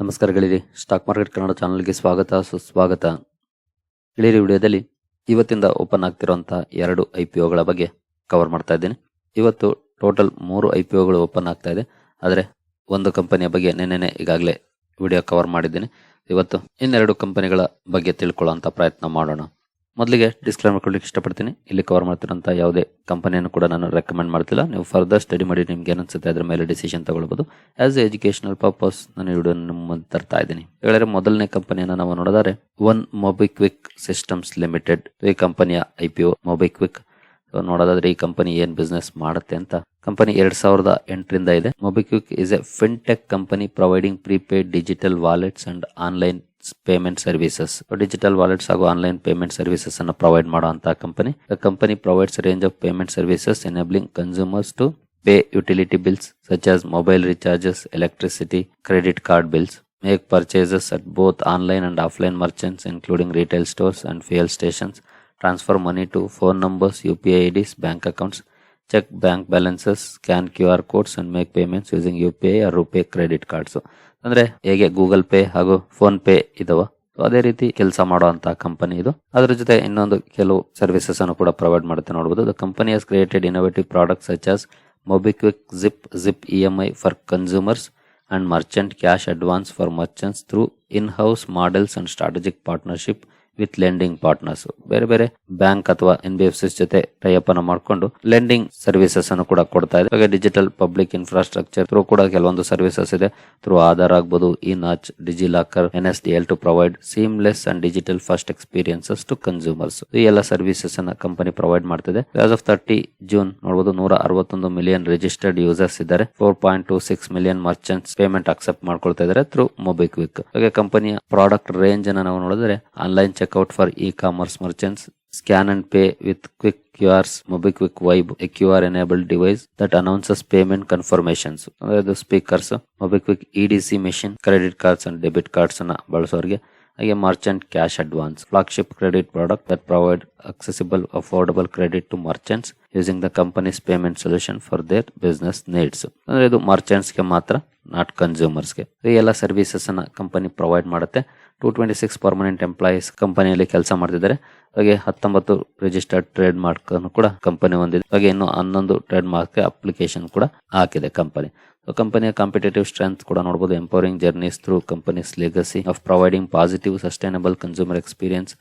ನಮಸ್ಕಾರಗಳಿರಿ stock market Kannada ಚಾನಲ್ಗೆ ಸ್ವಾಗತ, ಸುಸ್ವಾಗತ. ಇಳಿರಿ ವಿಡಿಯೋದಲ್ಲಿ ಇವತ್ತಿಂದ ಓಪನ್ ಆಗ್ತಿರುವಂಥ ಎರಡು ಐ ಪಿ ಒಗಳ ಬಗ್ಗೆ ಕವರ್ ಮಾಡ್ತಾ ಇದ್ದೀನಿ. ಇವತ್ತು ಟೋಟಲ್ ಮೂರು ಐ ಪಿ ಒಗಳು ಓಪನ್ ಆಗ್ತಾ ಇದೆ. ಆದರೆ ಒಂದು ಕಂಪನಿಯ ಬಗ್ಗೆ ನೆನ್ನೆನೆ ಈಗಾಗಲೇ ವಿಡಿಯೋ ಕವರ್ ಮಾಡಿದ್ದೀನಿ. ಇವತ್ತು ಇನ್ನೆರಡು ಕಂಪನಿಗಳ ಬಗ್ಗೆ ತಿಳ್ಕೊಳ್ಳೋ ಪ್ರಯತ್ನ ಮಾಡೋಣ. ಮೊದಲಿಗೆ ಡಿಸ್ಕ್ಲೈಮರ್ ಮಾಡ್ಕೊಳ್ಳಿಕ್ ಇಷ್ಟಪಡ್ತೀನಿ. ಇಲ್ಲಿ ಕವರ್ ಮಾಡ್ತಿರೋಂಥ ಯಾವುದೇ ಕಂಪನಿಯನ್ನು ಕೂಡ ನಾನು ರೆಕಮೆಂಡ್ ಮಾಡ್ತಿಲ್ಲ. ನೀವು ಫರ್ದರ್ ಸ್ಟಡಿ ಮಾಡಿ ನಿಮ್ಗೆ ಏನಿಸುತ್ತೆ ಅದ್ರ ಮೇಲೆ ಡಿಸಿಷನ್ ತಗೊಳ್ಬೋದು. ಆಸ್ ಎ ಎಜುಕೇಶನಲ್ ಪರ್ಪಸ್ ನಾನು ವಿಡಿಯೋ ನಿಮ್ಮ ತರ್ತಾ ಇದ್ದೀನಿ. ಹೇಳಿದ್ರೆ ಮೊದಲನೇ ಕಂಪನಿಯನ್ನು ನಾವು ನೋಡಿದರೆ ಒನ್ ಮೊಬಿಕ್ವಿಕ್ ಸಿಸ್ಟಮ್ಸ್ ಲಿಮಿಟೆಡ್ ಈ ಕಂಪನಿಯ ಐ ಪಿ ಒ ಮೊಬಿಕ್ವಿಕ್ ನೋಡೋದಾದ್ರೆ ಈ ಕಂಪನಿ ಏನ್ ಬಿಸ್ನೆಸ್ ಮಾಡುತ್ತೆ ಅಂತ. ಕಂಪನಿ ಎರಡ್ ಸಾವಿರದ ಎಂಟರಿಂದ ಇದೆ. MobiKwik is a fintech company providing prepaid digital wallets and online payment services digital wallets ಹಾಗೂ ಆನ್ಲೈನ್ ಪೇಮೆಂಟ್ ಸರ್ವಿಸಸ್ ಅನ್ನು ಪ್ರೊವೈಡ್ ಮಾಡುವಂತಹ company the company provides range of payment services enabling consumers to pay utility bills such as mobile recharges, electricity, credit card bills, make purchases at both online and offline merchants, including retail stores and fuel stations, transfer money to phone numbers, UPI IDs, bank accounts, check bank balances, scan QR codes, and make payments using UPI or RuPay credit cards. ಅಂದ್ರೆ ಹೇಗೆ Google Pay ಹಾಗೂ phone pay ಇದಾವ. ಅದೇ ರೀತಿ ಕೆಲಸ ಮಾಡುವಂತಹ company ಇದು. ಅದರ ಜೊತೆ ಇನ್ನೊಂದು ಕೆಲವು ಸರ್ವಿಸಸ್ ಅನ್ನು ಕೂಡ ಪ್ರೊವೈಡ್ ಮಾಡುತ್ತೆ ನೋಡಬಹುದು the company has created innovative products such as MobiKwik Zip Zip E M I for consumers and merchant cash advance for merchants through in house models and strategic partnership with lending partners ಬೇರೆ ಬೇರೆ bank ಅಥವಾ N B F C ಜೊತೆ tie up ಅನ್ನು ಮಾಡಿಕೊಂಡು lending services ಅನ್ನು ಕೂಡ ಕೊಡ್ತಾ ಇದೆ. ಹಾಗೆ ಡಿಜಿಟಲ್ ಪಬ್ಲಿಕ್ ಇನ್ಫ್ರಾಸ್ಟ್ರಕ್ಚರ್ ಥ್ರೂ ಕೂಡ ಕೆಲವೊಂದು ಸರ್ವಿಸಸ್ ಇದೆ. ಥ್ರೂ ಆಧಾರ್ ಆಗ್ಬೋದು e NACH DigiLocker N S D L to provide seamless and digital first experiences to consumers ಈ ಎಲ್ಲ ಸರ್ವಿಸಸ್ ಅನ್ನ ಕಂಪನಿ ಪ್ರೊವೈಡ್ ಮಾಡ್ತಿದೆ. ಆಸ್ ಆಫ್ ತರ್ಟಿ ಜೂನ್ ನೋಡಬಹುದು ನೂರ ಅರವತ್ತೊಂದು ಮಿಲಿಯನ್ ರಿಜಿಸ್ಟರ್ಡ್ ಯೂಸರ್ಸ್ ಇದ್ದಾರೆ. Four point two six million merchants payment accept ಮಾಡ್ಕೊಳ್ತಾ ಇದ್ದಾರೆ ಥ್ರೂ ಮೊಬಿಕ್ವಿಕ್ ಹಾಗೆ ಕಂಪನಿಯ ಪ್ರಾಡಕ್ಟ್ ರೇಂಜ್ ಅನ್ನ ನಾವು ನೋಡಿದ್ರೆ online checkout for e commerce merchants scan and pay with quick QRs a Q R enabled device that announces payment confirmations ಅದು speakers MobiKwik E D C machine credit cards and debit cards ಅನ್ನ ಬಳಸೋರಿಗೆ. ಹಾಗೆ merchant cash advance flagship credit product that provide accessible affordable credit to merchants using the company's payment solution for their business needs ಅಂದ್ರೆ ಇದು merchants ಗೆ ಮಾತ್ರ not ಕನ್ಸ್ಯೂಮರ್ಸ್ಗೆ ಈ ಎಲ್ಲ services ಅನ್ನ ಕಂಪನಿ ಪ್ರೊವೈಡ್ ಮಾಡುತ್ತೆ. Two twenty six permanent employees ಕಂಪನಿಯಲ್ಲಿ ಕೆಲಸ ಮಾಡ್ತಿದ್ದಾರೆ. ಹಾಗೆ ಹತ್ತೊಂಬತ್ತು ರಿಜಿಸ್ಟರ್ಡ್ ಟ್ರೇಡ್ ಮಾರ್ಕ್ ಅನ್ನು ಕೂಡ ಕಂಪನಿ ಹೊಂದಿದೆ ಹಾಗೆ ಇನ್ನು ಹನ್ನೊಂದು ಟ್ರೇಡ್ ಮಾರ್ಕ್ ಅಪ್ಲಿಕೇಶನ್ ಕೂಡ ಹಾಕಿದೆ ಕಂಪನಿ ಕಂಪನಿಯ ಕಾಂಪಿಟೇಟಿವ್ ಸ್ಟ್ರೆಂತ್ ಕೂಡ ನೋಡಬಹುದು empowering journeys through companies legacy of providing positive sustainable consumer experience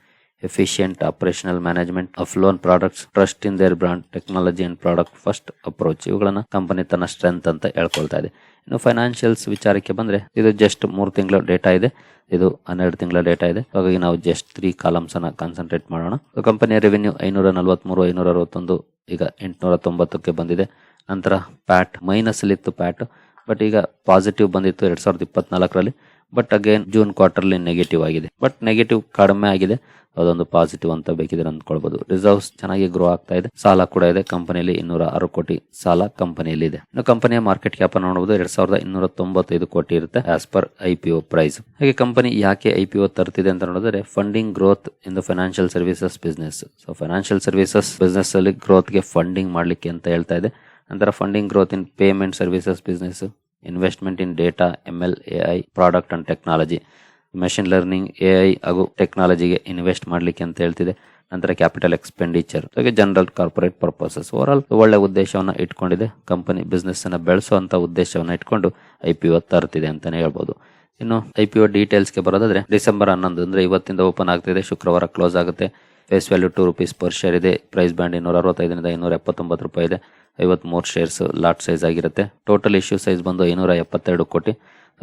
efficient operational management of loan products trust in their brand technology and product first approach ಇವುಗಳನ್ನು company ತನ್ನ strength ಅಂತ ಹೇಳ್ಕೊಳ್ತಾ ಇದೆ. ಇನ್ನು financials ವಿಚಾರಕ್ಕೆ ಬಂದ್ರೆ, ಇದು ಜಸ್ಟ್ ಮೂರು ತಿಂಗಳ ಡೇಟಾ ಇದೆ. ಇದು ಹನ್ನೆರಡು ತಿಂಗಳ ಡೇಟಾ ಇದೆ. ಹಾಗಾಗಿ ನಾವು ಜಸ್ಟ್ ತ್ರೀ ಕಾಲಮ್ಸ್ ಅನ್ನ ಕಾನ್ಸಂಟ್ರೇಟ್ ಮಾಡೋಣ. ಕಂಪನಿಯ ರೆವೆನ್ಯೂ ಐನೂರ ನಲವತ್ಮೂರು, ಐನೂರ ಅರವತ್ತೊಂದು, ಈಗ ಎಂಟುನೂರ ತೊಂಬತ್ತಕ್ಕೆ ಬಂದಿದೆ. ನಂತರ ಪ್ಯಾಟ್ ಮೈನಸ್ ಇತ್ತು ಪ್ಯಾಟ್ ಬಟ್ ಈಗ ಪಾಸಿಟಿವ್ ಬಂದಿತ್ತು ಎರಡ್ ಸಾವಿರದ ಇಪ್ಪತ್ನಾಲ್ಕರಲ್ಲಿ. But again June quarterly negative ಆಗಿದೆ. ಬಟ್ ನೆಗೆಟಿವ್ ಕಡಿಮೆ ಆಗಿದೆ. ಅದೊಂದು ಪಾಸಿಟಿವ್ ಅಂತ ಬೇಕಿದ್ರೆ ಅಂದ್ಕೊಳ್ಬಹುದು ರಿಸರ್ವ್ಸ್ ಚೆನ್ನಾಗಿ ಗ್ರೋ ಆಗ್ತಾ ಇದೆ. ಸಾಲ ಕೂಡ ಇದೆ. ಕಂಪನಿಯಲ್ಲಿ ಇನ್ನೂರ ಆರು ಕೋಟಿ ಸಾಲ ಕಂಪನಿಯಲ್ಲಿ ಇದೆ. ಇನ್ನು ಕಂಪನಿಯ ಮಾರ್ಕೆಟ್ ಕ್ಯಾಪ್ ನೋಡಬಹುದು ಎರಡ್ ಸಾವಿರದ ಇನ್ನೂರ ತೊಂಬತ್ತೈದು ಕೋಟಿ ಇರುತ್ತೆ as per I P price ಹಾಗೆ ಕಂಪನಿ ಯಾಕೆ ಐ ಪಿ ತರ್ತಿದೆ ಅಂತ ನೋಡಿದ್ರೆ funding growth in the financial services business so financial services business ಅಲ್ಲಿ ಗ್ರೋತ್ಗೆ ಫಂಡಿಂಗ್ ಮಾಡ್ಲಿಕ್ಕೆ ಅಂತ ಹೇಳ್ತಾ ಇದೆ. ನಂತರ funding growth in payment services business investment in data M L A I product and technology. Machine learning A I ಹಾಗೂ ಟೆಕ್ನಾಲಜಿಗೆ invest ಮಾಡಲಿಕ್ಕೆ ಅಂತ ಹೇಳ್ತಿದೆ. ನಂತರ ಕ್ಯಾಪಿಟಲ್ ಎಕ್ಸ್ಪೆಂಡಿಚರ್. ಹಾಗೆ general corporate purposes. Over all ಒಳ್ಳೆ ಉದ್ದೇಶವನ್ನು ಇಟ್ಕೊಂಡಿದೆ. ಕಂಪನಿ ಬಿಸ್ನೆಸ್ ಅನ್ನು ಬೆಳೆಸುವಂತ ಉದ್ದೇಶವನ್ನು ಇಟ್ಕೊಂಡು ಐ ಪಿ ಒ ತರ್ತಿದೆ ಅಂತಾನೆ ಹೇಳ್ಬೋದು. ಇನ್ನು ಐ ಪಿ ಒ ಡೀಟೇಲ್ಸ್ಗೆ ಬರೋದಾದ್ರೆ, ಡಿಸೆಂಬರ್ ಹನ್ನೊಂದು, ಅಂದ್ರೆ ಇವತ್ತಿಂದ ಓಪನ್ ಆಗ್ತಿದೆ. ಶುಕ್ರವಾರ ಕ್ಲೋಸ್ ಆಗುತ್ತೆ. Face value two rupees per share ಇದೆ. ಪ್ರೈಸ್ ಬ್ಯಾಂಡ್ ಇನ್ನೂರ ಅರವತ್ತೈದರಿಂದ ಇನ್ನೂರ ಎಪ್ಪತ್ತೊಂಬತ್ತು ರೂಪಾಯಿ ಇದೆ. ಐವತ್ಮೂರು ಶೇರ್ಸ್ ಲಾಟ್ ಸೈಜ್ ಆಗಿರುತ್ತೆ. ಟೋಟಲ್ ಇಶ್ಯೂ ಸೈಜ್ ಬಂದು ಐನೂರ ಎಪ್ಪತ್ತೆರಡು ಕೋಟಿ.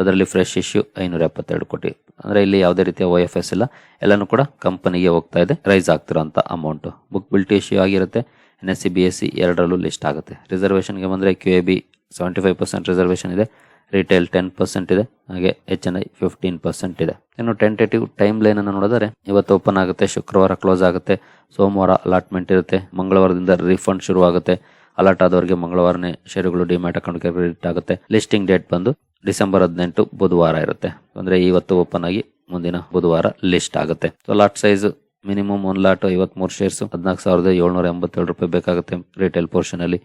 ಅದರಲ್ಲಿ ಫ್ರೆಶ್ ಇಶ್ಯೂ ಐನೂರ ಎಪ್ಪತ್ತೆರಡು ಕೋಟಿ. ಅಂದರೆ ಇಲ್ಲಿ ಯಾವುದೇ ರೀತಿಯ ಒ ಎಫ್ ಎಸ್ ಇಲ್ಲ. ಎಲ್ಲನೂ ಕೂಡ ಕಂಪನಿಗೆ ಹೋಗ್ತಾ ಇದೆ. ರೈಸ್ ಆಗ್ತಿರೋಂಥ ಅಮೌಂಟು ಬುಕ್ ಬಿಲ್ಟಿ ಇಶ್ಯೂ ಆಗಿರುತ್ತೆ. N S E B S E ಎರಡರಲ್ಲೂ ಲಿಸ್ಟ್ ಆಗುತ್ತೆ. ರಿಸರ್ವೇಷನ್ಗೆ ಬಂದರೆ Q I B seventy five percent reservation ಇದೆ. ರಿಟೇಲ್ ಟೆನ್ ಪರ್ಸೆಂಟ್ ಇದೆ, ಹಾಗೆ H N I fifteen percent ಇದೆ. ಇನ್ನು ಟೆಂಟೇಟಿವ್ ಟೈಮ್ ಲೈನ್ ಅನ್ನು ನೋಡಿದರೆ, ಇವತ್ತು ಓಪನ್ ಆಗುತ್ತೆ, ಶುಕ್ರವಾರ ಕ್ಲೋಸ್ ಆಗುತ್ತೆ, ಸೋಮವಾರ ಅಲಾಟ್ಮೆಂಟ್ ಇರುತ್ತೆ, ಮಂಗಳವಾರದಿಂದ ರಿಫಂಡ್ ಶುರು ಆಗುತ್ತೆ ಆದವರಿಗೆ ಮಂಗಳವಾರನೇ ಷೇರುಗಳು ಡಿಮ್ಯಾಟ್ ಅಕೌಂಟ್ಗೆ ಕ್ರೆಡಿಟ್ ಆಗುತ್ತೆ. ಲಿಸ್ಟಿಂಗ್ ಡೇಟ್ ಬಂದು ಡಿಸೆಂಬರ್ ಹದಿನೆಂಟು ಬುಧವಾರ ಇರುತ್ತೆ. ಅಂದರೆ ಇವತ್ತು ಓಪನ್ ಆಗಿ ಮುಂದಿನ ಬುಧವಾರ ಲಿಸ್ಟ್ ಆಗುತ್ತೆ. ಸೊ ಲಾಟ್ ಸೈಜ್ ಮಿನಿಮಮ್ ಒಂದು ಲಾಟ್ ಐವತ್ಮೂರು ಶೇರ್ಸ್ ಹದಿನಾಲ್ಕು ಸಾವಿರದ ಏಳ್ನೂರ ಎಂಬತ್ತೇಳು ರೂಪಾಯಿ ಬೇಕಾಗುತ್ತೆ ರಿಟೇಲ್ ಪೋರ್ಷನ್ ಅಲ್ಲಿ.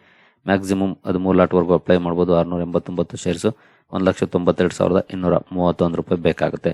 ಮ್ಯಾಕ್ಸಿಮಮ್ ಅದು ಮೂರು ಲಾಟ್ವರೆಗೂ ಅಪ್ಲೈ ಮಾಡ್ಬೋದು, ಆರುನೂರ ಎಂಬತ್ತೊಂಬತ್ತು ಶೇರ್ಸ್ ಒಂದು ಲಕ್ಷ ತೊಂಬತ್ತೆರಡು ಸಾವಿರದ ಇನ್ನೂರ ಮೂವತ್ತೊಂದು ರೂಪಾಯಿ ಬೇಕಾಗುತ್ತೆ.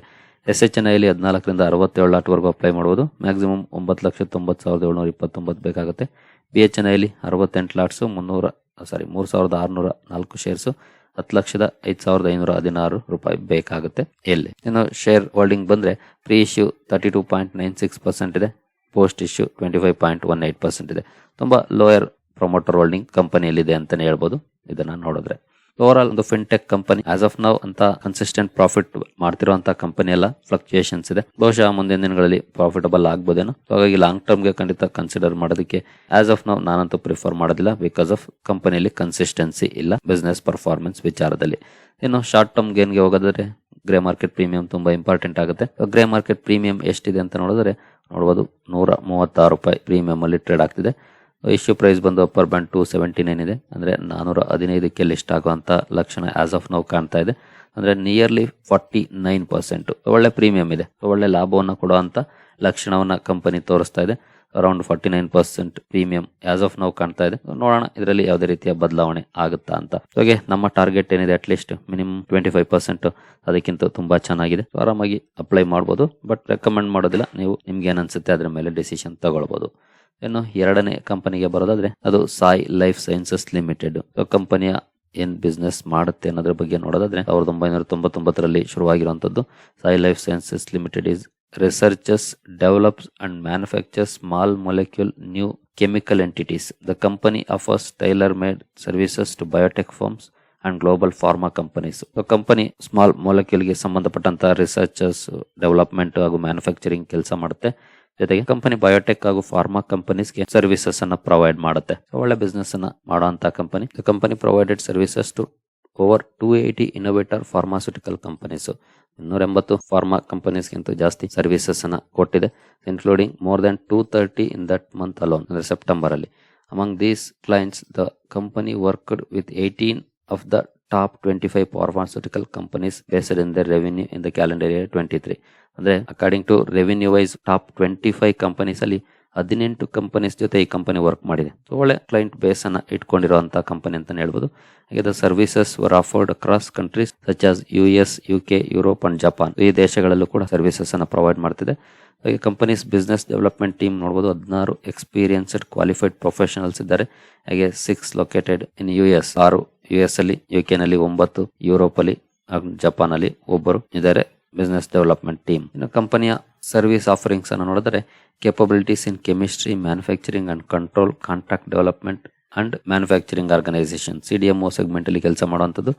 ಎಸ್ ಎಚ್ ಎನ್ ಐಲಿ ಹದಿನಾಲ್ಕರಿಂದ ಅರವತ್ತೇಳು ಲಾಟ್ವರೆಗೂ ಅಪ್ಲೈ ಮಾಡ್ಬೋದು. ಮ್ಯಾಕ್ಸಿಮಮ್ ಒಂಬತ್ತು ಲಕ್ಷ ತೊಂಬತ್ತು ಸಾವಿರದ ಏಳ್ನೂರ ಇಪ್ಪತ್ತೊಂಬತ್ತು ಬೇಕಾಗುತ್ತೆ. ಬಿ ಎಚ್ ಎನ್ ಐಲಿ ಅರವತ್ತೆಂಟು ಲಾಟ್ಸು, ಮುನ್ನೂರ ಸಾರಿ ಮೂರು ಸಾವಿರದ ಆರುನೂರ ನಾಲ್ಕು ಶೇರ್ಸು ಹತ್ತು ಲಕ್ಷದ ಐದು ಸಾವಿರದ ಐನೂರ ಹದಿನಾರು ರೂಪಾಯಿ ಬೇಕಾಗುತ್ತೆ ಎಲ್ಲಿ ಇನ್ನು ಶೇರ್ ಹೋಲ್ಡಿಂಗ್ ಬಂದರೆ pre issue thirty two point nine six percent ಇದೆ post issue twenty five point one eight percent ಇದೆ. ತುಂಬ ಲೋಯರ್ ಪ್ರೊಮೋಟರ್ ಹೋಲ್ಡಿಂಗ್ ಕಂಪನಿಯಲ್ಲಿದೆ ಅಂತಲೇ ಹೇಳ್ಬೋದು. ಇದನ್ನು ನೋಡಿದ್ರೆ. ಓವರ್ ಆಲ್ ಒಂದು fintech company as of now ಅಂತ ಕನ್ಸಿಸ್ಟೆಂಟ್ ಪ್ರಾಫಿಟ್ ಮಾಡ್ತಿರುವಂತ ಕಂಪನಿ ಎಲ್ಲ ಫ್ಲಕ್ಚುಯೇಷನ್ಸ್ ಇದೆ. ಬಹುಶಃ ಮುಂದಿನ ದಿನಗಳಲ್ಲಿ ಪ್ರಾಫಿಟಬಲ್ ಆಗ್ಬೋದೇನೋ. ಹಾಗಾಗಿ ಲಾಂಗ್ ಟರ್ಮ್ಗೆ ಖಂಡಿತ ಕನ್ಸಿಡರ್ ಮಾಡೋದಕ್ಕೆ ಆಸ್ ಆಫ್ ನೌ ನಾನಂತೂ ಪ್ರಿಫರ್ ಮಾಡೋದಿಲ್ಲ ಬಿಕಾಸ್ ಆಫ್ ಕಂಪನಿಯಲ್ಲಿ ಕನ್ಸಿಸ್ಟೆನ್ಸಿ ಇಲ್ಲ ಬಿಸ್ನೆಸ್ ಪರ್ಫಾರ್ಮೆನ್ಸ್ ವಿಚಾರದಲ್ಲಿ. ಇನ್ನು ಶಾರ್ಟ್ ಟರ್ಮ್ ಗೇನ್ಗೆ ಹೋಗೋದಾದ್ರೆ ಗ್ರೇ ಮಾರ್ಕೆಟ್ ಪ್ರೀಮಿಯಂ ತುಂಬಾ ಇಂಪಾರ್ಟೆಂಟ್ ಆಗುತ್ತೆ. ಗ್ರೇ ಮಾರ್ಕೆಟ್ ಪ್ರೀಮಿಯಂ ಎಷ್ಟಿದೆ ಅಂತ ನೋಡಿದ್ರೆ ನೋಡ್ಬೋದು ನೂರ ಮೂವತ್ತಾರು ರೂಪಾಯಿ ಪ್ರೀಮಿಯಂ ಅಲ್ಲಿ ಟ್ರೇಡ್ ಆಗ್ತಿದೆ. ಇಶ್ಯೂ ಪ್ರೈಸ್ ಬಂದು upper band two seventy nine ಇದೆ. ಅಂದರೆ ನಾನ್ನೂರ ಹದಿನೈದಕ್ಕೆ ಲಿಸ್ಟ್ ಆಗುವಂಥ ಲಕ್ಷಣ ಆಸ್ ಆಫ್ ನೋವು ಕಾಣ್ತಾ ಇದೆ. ಅಂದರೆ ನಿಯರ್ಲಿ ಫಾರ್ಟಿ ನೈನ್ ಪರ್ಸೆಂಟು ಒಳ್ಳೆ ಪ್ರೀಮಿಯಂ ಇದೆ. ಒಳ್ಳೆ ಲಾಭವನ್ನು ಕೊಡುವಂಥ ಲಕ್ಷಣವನ್ನು ಕಂಪನಿ ತೋರಿಸ್ತಾ ಇದೆ. Around forty nine percent premium as of now ಕಾಣ್ತಾ ಇದೆ. ನೋಡೋಣ ಇದರಲ್ಲಿ ಯಾವುದೇ ರೀತಿಯ ಬದಲಾವಣೆ ಆಗುತ್ತಾ ಅಂತ. ಓಕೆ ನಮ್ಮ ಟಾರ್ಗೆಟ್ ಏನಿದೆ at least minimum twenty five percent ಅದಕ್ಕಿಂತ ತುಂಬಾ ಚೆನ್ನಾಗಿದೆ. ಆರಾಮಾಗಿ ಅಪ್ಲೈ ಮಾಡ್ಬೋದು. ಬಟ್ ರೆಕಮೆಂಡ್ ಮಾಡೋದಿಲ್ಲ. ನೀವು ನಿಮ್ಗೆ ಏನು ಅನ್ಸುತ್ತೆ ಅದ್ರ ಮೇಲೆ ಡಿಸಿಷನ್ ತಗೊಳ್ಬೋದು. ಇನ್ನು ಎರಡನೇ ಕಂಪನಿಗೆ ಬರೋದಾದ್ರೆ ಅದು ಸಾಯಿ ಲೈಫ್ ಸೈನ್ಸಸ್ ಲಿಮಿಟೆಡ್. ಕಂಪನಿಯ ಏನ್ ಬಿಸ್ನೆಸ್ ಮಾಡುತ್ತೆ ಅನ್ನೋದ್ರ ಬಗ್ಗೆ ನೋಡೋದಾದ್ರೆ ಸಾವಿರದ ಒಂಬೈನೂರ ತೊಂಬತ್ತೊಂಬತ್ತರಲ್ಲಿ ಶುರುವಾಗಿರುವಂತದ್ದು Sai life sciences limited is researches develops and manufacture small molecule new chemical entities the company offers tailor made services to biotech firms and global pharma companies company small ಮೊಲೆಕ್ಯೂಲ್ಗೆ ಸಂಬಂಧಪಟ್ಟಂತಹ ರಿಸರ್ಚರ್ಸ್ ಡೆವಲಪ್ಮೆಂಟ್ ಹಾಗೂ manufacturing ಕೆಲಸ ಮಾಡುತ್ತೆ. ಜೊತೆಗೆ company biotech ಹಾಗೂ pharma ಕಂಪನೀಸ್ಗೆ services ಅನ್ನ provide ಮಾಡುತ್ತೆ. ಒಳ್ಳೆ ಬಿಸ್ನೆಸ್ ಅನ್ನ ಮಾಡುವಂತಹ company company provided services to over two eighty innovator pharmaceutical companies ಇನ್ನೂರ ಎಂಬತ್ತು ಫಾರ್ಮಾ ಕಂಪನೀಸ್ಗಿಂತ ಜಾಸ್ತಿ ಸರ್ವಿಸಸ್ ಅನ್ನ ಕೊಟ್ಟಿದೆ. Including more than two thirty in that month alone ಅಂದ್ರೆ ಸೆಪ್ಟೆಂಬರ್ ಅಲ್ಲಿ. Among these clients the company worked with eighteen of the top twenty five pharmaceutical companies based in the revenue in the calendar year twenty three ಅಂದ್ರೆ according to revenue wise top twenty five companies ಅಲ್ಲಿ ಹದಿನೆಂಟು companies ಜೊತೆ ಈ company work ಮಾಡಿದೆ. So ಒಳ್ಳೆ client base ಅನ್ನ ಇಟ್ಕೊಂಡಿರುವಂತಹ company ಅಂತಾನೆ ಹೇಳ್ಬೋದು. ಹಾಗೆ the services were offered across countries such as U S U K Europe and Japan ಈ ದೇಶಗಳಲ್ಲೂ ಕೂಡ ಸರ್ವಿಸಸ್ ಪ್ರೊವೈಡ್ ಮಾಡ್ತಿದೆ. ಹಾಗೆ ಕಂಪನೀಸ್ ಬಿಸ್ನೆಸ್ ಡೆವಲಪ್ಮೆಂಟ್ ಟೀಮ್ ನೋಡಬಹುದು ಹದಿನಾರು ಎಕ್ಸ್ಪೀರಿಯನ್ಸ್ಡ್ ಕ್ವಾಲಿಫೈಡ್ ಪ್ರೊಫೆಷನಲ್ಸ್ ಇದ್ದಾರೆ. ಹಾಗೆ six located in U S ಆರು ಯು ಎಸ್ ಅಲ್ಲಿ ಯು ಕೆ ನಲ್ಲಿ, ಒಂಬತ್ತು ಯುರೋಪ್ ಅಲ್ಲಿ ಜಪಾನ್ ಅಲ್ಲಿ ಒಬ್ಬರು ಇದ್ದಾರೆ. ಬಿಸ್ನೆಸ್ ಡೆವಲಪ್ಮೆಂಟ್ ಟೀಮ್ ಇನ್ನು ಕಂಪನಿಯ ಸರ್ವಿಸ್ ಆಫರಿಂಗ್ಸ್ ಅನ್ನು ನೋಡಿದ್ರೆ capabilities in chemistry manufacturing and control contract development and manufacturing organisation C D M O segment ಅಲ್ಲಿ ಕೆಲಸ ಮಾಡುವಂಥದ್ದು.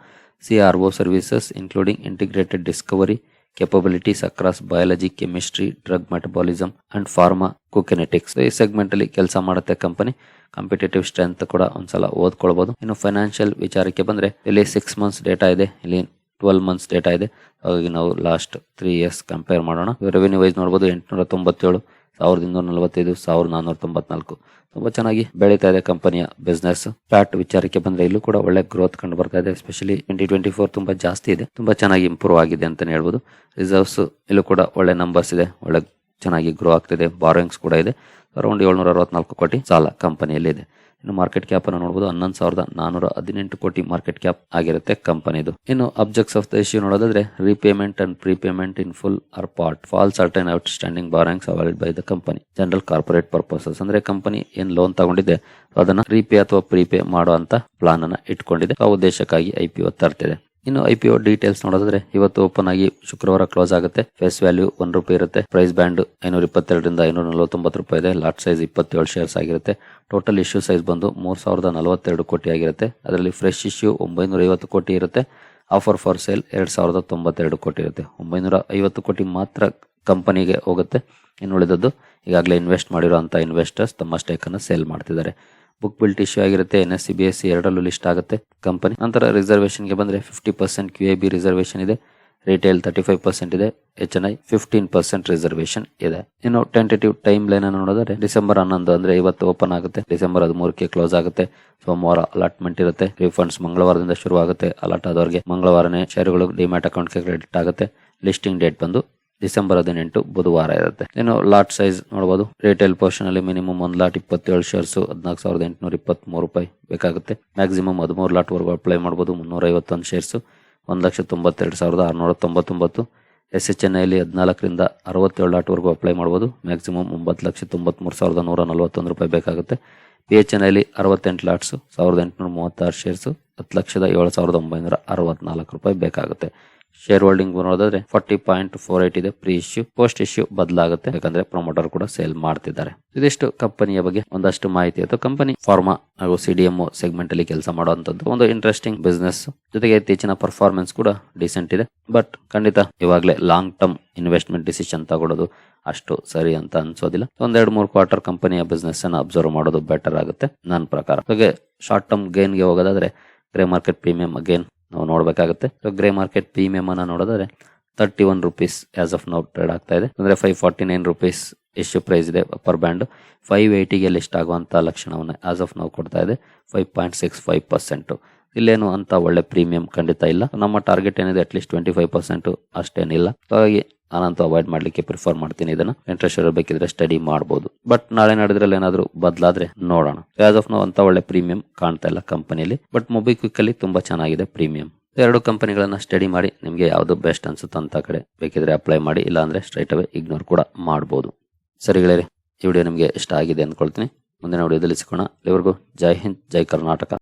C R O services including integrated discovery capabilities across biology chemistry drug metabolism and pharmacokinetics ಈ segment ಅಲ್ಲಿ ಕೆಲಸ ಮಾಡುತ್ತೆ company competitive strength ಕೂಡ ಒಂದ್ಸಲ ಓದ್ಕೊಳ್ಬಹುದು ಇನ್ನು ಫೈನಾನ್ಷಿಯಲ್ ವಿಚಾರಕ್ಕೆ ಬಂದ್ರೆ, ಇಲ್ಲಿ ಸಿಕ್ಸ್ ಮಂತ್ಸ್ ಡೇಟಾ ಇದೆ, ಇಲ್ಲಿ ಟ್ವೆಲ್ ಮಂತ್ಸ್ ಡೇಟಾ ಇದೆ. ಹಾಗಾಗಿ ನಾವು ಲಾಸ್ಟ್ ತ್ರೀ ಇಯರ್ಸ್ ಕಂಪೇರ್ ಮಾಡೋಣ. ರೆವೆನ್ಯೂ ವೈಸ್ ನೋಡಬಹುದು ಎಂಟುನೂರ ತೊಂಬತ್ತೇಳು ಸಾವಿರದ ಇನ್ನೂರ ನಲವತ್ತೈದು ಸಾವಿರದ ನಾನ್ನೂರ ತೊಂಬತ್ನಾಲ್ಕು ತುಂಬಾ ಚೆನ್ನಾಗಿ ಬೆಳೀತಾ ಇದೆ ಕಂಪನಿಯ ಬಿಸ್ನೆಸ್ ಫ್ಯಾಟ್ ವಿಚಾರಕ್ಕೆ ಬಂದ್ರೆ ಇಲ್ಲೂ ಕೂಡ ಒಳ್ಳೆ ಗ್ರೋತ್ ಕಂಡು ಬರ್ತಾ ಇದೆ ಎಸ್ಪೆಷಲಿ ಟ್ವೆಂಟಿ ಟ್ವೆಂಟಿ ಫೋರ್ ತುಂಬಾ ಜಾಸ್ತಿ ಇದೆ. ತುಂಬಾ ಚೆನ್ನಾಗಿ ಇಂಪ್ರೂವ್ ಆಗಿದೆ ಅಂತಾನೆ ಹೇಳ್ಬೋದು. ರಿಸರ್ವ್ಸ್ ಇಲ್ಲೂ ಕೂಡ ಒಳ್ಳೆ ನಂಬರ್ಸ್ ಇದೆ, ಒಳ್ಳೆ ಚೆನ್ನಾಗಿ ಗ್ರೋ ಆಗ್ತಿದೆ ಬಾರೋಯಿಂಗ್ಸ್ ಕೂಡ ಇದೆ. ಅರೌಂಡ್ ಏಳ್ನೂರ ಅರವತ್ನಾಲ್ಕು ಕೋಟಿ ಸಾಲ ಕಂಪನಿಯಲ್ಲಿ ಇದೆ ಇನ್ನು ಮಾರ್ಕೆಟ್ ಕ್ಯಾಪ್ ಅನ್ನು ನೋಡಬಹುದು ಹನ್ನೊಂದು ಸಾವಿರದ ನಾನೂರ ಹದಿನೆಂಟು ಕೋಟಿ ಮಾರ್ಕೆಟ್ ಕ್ಯಾಪ್ ಆಗಿರುತ್ತೆ ಕಂಪನಿದು. ಇನ್ನು ಅಬ್ಜೆಕ್ಟ್ಸ್ ಆಫ್ ದ ಇಶ್ಯೂ ನೋಡೋದಾದ್ರೆ repayment and prepayment in full or part fall and outstanding borrowings availed by the company general corporate purposes ಅಂದ್ರೆ ಕಂಪನಿ ಏನ್ ಲೋನ್ ತಗೊಂಡಿದೆ, ಅದನ್ನ ರೀಪೇ ಅಥವಾ ಪ್ರೀಪೇ ಮಾಡುವಂತ ಪ್ಲಾನ್ ಅನ್ನ ಇಟ್ಕೊಂಡಿದೆ. ಆ ಉದ್ದೇಶಕ್ಕಾಗಿ ಐ ಪಿ ಒ ತರ್ತಿದೆ. ಇನ್ನು ಐ ಪಿ ಒ ಡೀಟೇಲ್ಸ್ ನೋಡೋದಾದ್ರೆ ಇವತ್ತು ಓಪನ್ ಆಗಿ ಶುಕ್ರವಾರ ಕ್ಲೋಸ್ ಆಗುತ್ತೆ. ಫೇಸ್ ವ್ಯಾಲ್ಯೂ ಒನ್ ರೂಪಾಯಿ ಇರುತ್ತೆ. ಪ್ರೈಸ್ ಬ್ಯಾಂಡ್ ಐನೂರ ಇಪ್ಪತ್ತೆರಡರಿಂದ ಐನೂರ ನಲವತ್ತೊಂಬತ್ತು ರೂಪಾಯಿ ಇದೆ. ಲಾಟ್ ಸೈಜ್ ಇಪ್ಪತ್ತೇಳು ಶೇರ್ಸ್ ಆಗಿರುತ್ತೆ. ಟೋಟಲ್ ಇಶ್ಯೂ ಸೈಜ್ ಬಂದು ಮೂರ್ ಸಾವಿರದ ನಲವತ್ತೆರಡು ಕೋಟಿ ಆಗಿರುತ್ತೆ. ಅದರಲ್ಲಿ ಫ್ರೆಶ್ ಇಶ್ಯೂ ಒಂಬೈನೂರ ಐವತ್ತು ಕೋಟಿ ಇರುತ್ತೆ. ಆಫರ್ ಫಾರ್ ಸೇಲ್ ಎರಡು ಸಾವಿರದ ತೊಂಬತ್ತೆರಡು ಕೋಟಿ ಇರುತ್ತೆ. ಒಂಬೈನೂರ ಐವತ್ತು ಕೋಟಿ ಮಾತ್ರ ಕಂಪನಿಗೆ ಹೋಗುತ್ತೆ. ಇನ್ನು ಉಳಿದದ್ದು ಈಗಾಗಲೇ ಇನ್ವೆಸ್ಟ್ ಮಾಡಿರುವಂತಹ ಇನ್ವೆಸ್ಟರ್ಸ್ ತಮ್ಮ ಸ್ಟೇಕ್ ಅನ್ನು ಸೇಲ್ ಮಾಡ್ತಿದ್ದಾರೆ. ಬುಕ್ ಬಿಲ್ಟ್ ಇಶ್ಯೂ ಆಗಿರುತ್ತೆ. ಎನ್ ಎಸ್ ಸಿ ಬಿ ಎರಡರಲ್ಲೂ ಲಿಸ್ಟ್ ಆಗುತ್ತೆ ಕಂಪನಿ ನಂತರ ರಿಸರ್ವೇಷನ್ಗೆ ಬಂದ್ರೆ fifty percent Q I B reservation ಇದೆ. ರಿಟೇಲ್ ತರ್ಟಿ ಫೈವ್ ಪರ್ಸೆಂಟ್ ಇದೆ. H N I fifteen percent reservation ಇದೆ. ಇನ್ನು ಟೆಂಟೇಟಿವ್ ಟೈಮ್ ಲೈನ್ ಅನ್ನು ನೋಡಿದ್ರೆ ಡಿಸೆಂಬರ್ ಹನ್ನೊಂದು ಅಂದ್ರೆ ಇವತ್ತು ಓಪನ್ ಆಗುತ್ತೆ. ಡಿಸೆಂಬರ್ ಹದಿಮೂರಕ್ಕೆ ಕ್ಲೋಸ್ ಆಗುತ್ತೆ. ಸೋಮವಾರ ಅಲಾಟ್ಮೆಂಟ್ ಇರುತ್ತೆ. ರಿಫಂಡ್ಸ್ ಮಂಗಳವಾರದಿಂದ ಶುರು ಆಗುತ್ತೆ ಅಲಾಟ್ ಆದವರಿಗೆ ಮಂಗಳವಾರನೇ ಶೇರುಗಳು ಡಿಮ್ಯಾಟ್ ಅಕೌಂಟ್ಗೆ ಕ್ರೆಡಿಟ್ ಆಗುತ್ತೆ. ಲಿಸ್ಟಿಂಗ್ ಡೇಟ್ ಬಂದು ಡಿಸೆಂಬರ್ ಹದಿನೆಂಟು ಬುಧವಾರ ಇರುತ್ತೆ. ಇನ್ನು ಲಾಟ್ ಸೈಜ್ ನೋಡಬಹುದು ರಿಟೇಲ್ ಪೋರ್ಷನ್ ಅಲ್ಲಿ ಮಿನಿಮಮ್ ಒಂದ್ ಲಾಟ್ ಇಪ್ಪತ್ತೇಳು ಶೇರ್ಸ್ ಹದಿನಾಲ್ಕು ಸಾವಿರದ ಎಂಟುನೂರ ಇಪ್ಪತ್ಮೂರು ರೂಪಾಯಿ ಬೇಕಾಗುತ್ತೆ. ಮ್ಯಾಕ್ಸಿಮಮ್ ಹದಿಮೂರು ಲಾಟ್ ವರೆಗೂ ಅಪ್ಲೈ ಮಾಡಬಹುದು ಮುನ್ನೂರ ಐವತ್ತೊಂದು ಶೇರ್ಸ್ ಒಂದು ಲಕ್ಷ ತೊಂಬತ್ತೆರಡು ಸಾವಿರದ ಆರುನೂರ ತೊಂಬತ್ತೊಂಬತ್ತು. ಎಸ್ ಎಚ್ ಎನ್ ಐಲಿ ಹದಿನಾಲ್ಕರಿಂದ ಅರವತ್ತೇಳು ಲಾಟ್ವರೆಗೂ ಅಪ್ಲೈ ಮಾಡ್ಬೋದು. ಮ್ಯಾಕ್ಸಿಮಮ್ ಒಂಬತ್ತು ಲಕ್ಷ ತೊಂಬತ್ಮೂರು ಸಾವಿರದ ನೂರ ನಲವತ್ತೊಂದು ರೂಪಾಯಿ ಬೇಕಾಗುತ್ತೆ. ಪಿ ಎಚ್ ಎನ್ ಐಲಿ ಅರವತ್ತೆಂಟು ಲಾಟ್ಸು ಸಾವಿರದ ಎಂಟುನೂರ ಮೂವತ್ತಾರು ಶೇರ್ಸು ಹತ್ತು ಲಕ್ಷದ ಏಳು ಸಾವಿರದ ಒಂಬೈನೂರ ಅರವತ್ನಾಲ್ಕು ರೂಪಾಯಿ ಬೇಕಾಗುತ್ತೆ. ಶೇರ್ ಹೋಲ್ಡಿಂಗ್ ನೋಡೋದಾದ್ರೆ ಫಾರ್ಟಿ ಪಾಯಿಂಟ್ ಫೋರ್ ಏಟ್ ಇದೆ ಪ್ರೀ ಇಶ್ಯೂ ಪೋಸ್ಟ್ ಇಶ್ಯೂ ಬದಲಾಗುತ್ತೆ. ಯಾಕಂದ್ರೆ ಪ್ರಮೋಟರ್ ಕೂಡ ಸೇಲ್ ಮಾಡ್ತಿದ್ದಾರೆ. ಇದಿಷ್ಟು ಕಂಪನಿಯ ಬಗ್ಗೆ ಒಂದಷ್ಟು ಮಾಹಿತಿ. ಅಥವಾ ಕಂಪನಿ ಫಾರ್ಮಾ ಹಾಗೂ ಸಿಡಿಎಂ ಸೆಗ್ಮೆಂಟ್ ಅಲ್ಲಿ ಕೆಲಸ ಮಾಡುವಂತದ್ದು ಒಂದು ಇಂಟ್ರೆಸ್ಟಿಂಗ್ ಬಿಸ್ನೆಸ್ ಜೊತೆಗೆ ಇತ್ತೀಚಿನ ಪರ್ಫಾರ್ಮೆನ್ಸ್ ಕೂಡ ಡಿಸೆಂಟ್ ಇದೆ. ಬಟ್ ಖಂಡಿತ ಇವಾಗಲೇ ಲಾಂಗ್ ಟರ್ಮ್ ಇನ್ವೆಸ್ಟ್ಮೆಂಟ್ ಡಿಸಿಷನ್ ತಗೊಳ್ಳೋದು ಅಷ್ಟು ಸರಿ ಅಂತ ಅನ್ಸೋದಿಲ್ಲ. ಒಂದೆರಡು ಮೂರು ಕ್ವಾರ್ಟರ್ ಕಂಪನಿಯ ಬಿಸ್ನೆಸ್ ಅನ್ನ ಅಬ್ಸರ್ವ್ ಮಾಡೋದು ಬೆಟರ್ ಆಗುತ್ತೆ ನನ್ನ ಪ್ರಕಾರ. ಹಾಗೆ ಶಾರ್ಟ್ ಟರ್ಮ್ ಗೇನ್ಗೆ ಹೋಗೋದಾದ್ರೆ ಗ್ರೇ ಮಾರ್ಕೆಟ್ ಪ್ರೀಮಿಯಂ ಅಗೇನ್ ನಾವು ನೋಡಬೇಕಾಗುತ್ತೆ. ಗ್ರೇ ಮಾರ್ಕೆಟ್ ಪ್ರೀಮಿಯಂ ಅನ್ನ ನೋಡೋದಾದ್ರೆ thirty one rupees as of now trade ಆಗ್ತಾ ಇದೆ. ಅಂದ್ರೆ five forty nine rupees issue price ಇದೆ ಪರ್ ಬ್ಯಾಂಡ್ ಫೈವ್ ಏಯ್ಟಿಗೆ ಲಿಸ್ಟ್ ಆಗುವಂತ ಲಕ್ಷಣವನ್ನು ಆಸ್ ಆಫ್ ನಾವು ಕೊಡ್ತಾ ಇದೆ. Five point six five percent ಇಲ್ಲೇನು ಅಂತ ಒಳ್ಳೆ ಪ್ರೀಮಿಯಂ ಖಂಡಿತ ಇಲ್ಲ. ನಮ್ಮ ಟಾರ್ಗೆಟ್ ಏನಿದೆ at least twenty five percent ಅಷ್ಟೇನಿಲ್ಲ. ಹಾಗಾಗಿ ನಾನಂತೂ ಅವಾಯ್ಡ್ ಮಾಡ್ಲಿಕ್ಕೆ ಪ್ರಿಫರ್ ಮಾಡ್ತೀನಿ. ಇದನ್ನ ಇಂಟ್ರೆಸ್ಟ್ ಇರಬೇಕಿದ್ರೆ ಸ್ಟಡಿ ಮಾಡಬಹುದು ಬಟ್ ನಾಳೆ ನಡೆದ್ರಲ್ಲಿ ಏನಾದ್ರು ಬದಲಾದ್ರೆ ನೋಡೋಣ. ಆಸ್ ಆಫ್ ನೋ ಅಂತ ಒಳ್ಳೆ ಪ್ರೀಮಿಯಂ ಕಾಣ್ತಾ ಇಲ್ಲ ಕಂಪನಿಯಲ್ಲಿ ಬಟ್ ಮೊಬಿಕ್ವಿಕ್ ಅಲ್ಲಿ ತುಂಬಾ ಚೆನ್ನಾಗಿದೆ ಪ್ರೀಮಿಯಂ ಎರಡು ಕಂಪನಿಗಳನ್ನ ಸ್ಟಡಿ ಮಾಡಿ ನಿಮಗೆ ಯಾವ್ದು ಬೆಸ್ಟ್ ಅನ್ಸುತ್ತೆ ಅಂತ ಕಡೆ ಬೇಕಿದ್ರೆ ಅಪ್ಲೈ ಮಾಡಿ ಇಲ್ಲ ಅಂದ್ರೆ ಸ್ಟ್ರೈಟ್ ಅವೇ ಇಗ್ನೋರ್ ಕೂಡ ಮಾಡಬಹುದು ಸರಿ ಗೆಳೆಯರೆ, ಈ ವಿಡಿಯೋ ನಿಮಗೆ ಇಷ್ಟ ಆಗಿದೆ ಅಂದ್ಕೊಳ್ತೀನಿ. ಮುಂದಿನ ವಿಡಿಯೋದಲ್ಲಿ ಸಿಗೋಣ. ಇವರಿಗೂ ಜೈ ಹಿಂದ್, ಜೈ ಕರ್ನಾಟಕ.